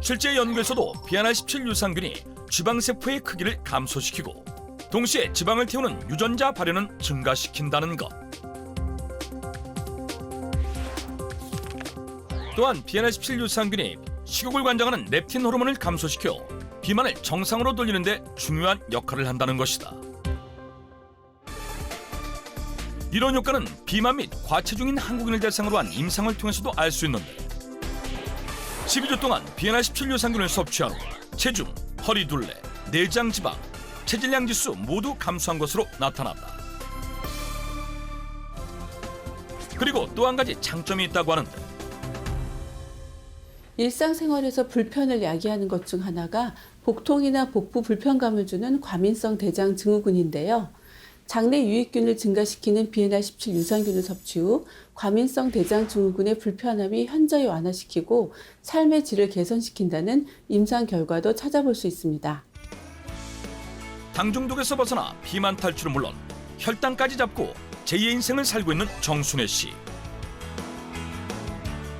실제 연구에서도 비아나17 유산균이 지방세포의 크기를 감소시키고 동시에 지방을 태우는 유전자 발현은 증가시킨다는 것. 또한 비아나17 유산균이 식욕을 관장하는 렙틴 호르몬을 감소시켜 비만을 정상으로 돌리는 데 중요한 역할을 한다는 것이다. 이런 효과는 비만 및 과체중인 한국인을 대상으로 한 임상을 통해서도 알 수 있는데 12주 동안 비엔나 17 유산균을 섭취한 후 체중, 허리 둘레, 내장 지방, 체질량 지수 모두 감소한 것으로 나타났다. 그리고 또 한 가지 장점이 있다고 하는데 일상생활에서 불편을 야기하는 것 중 하나가 복통이나 복부 불편감을 주는 과민성 대장 증후군인데요. 장내 유익균을 증가시키는 비엔나17 유산균을 섭취 후 과민성 대장 증후군의 불편함이 현저히 완화시키고 삶의 질을 개선시킨다는 임상 결과도 찾아볼 수 있습니다. 당 중독에서 벗어나 비만 탈출은 물론 혈당까지 잡고 제2의 인생을 살고 있는 정순애 씨.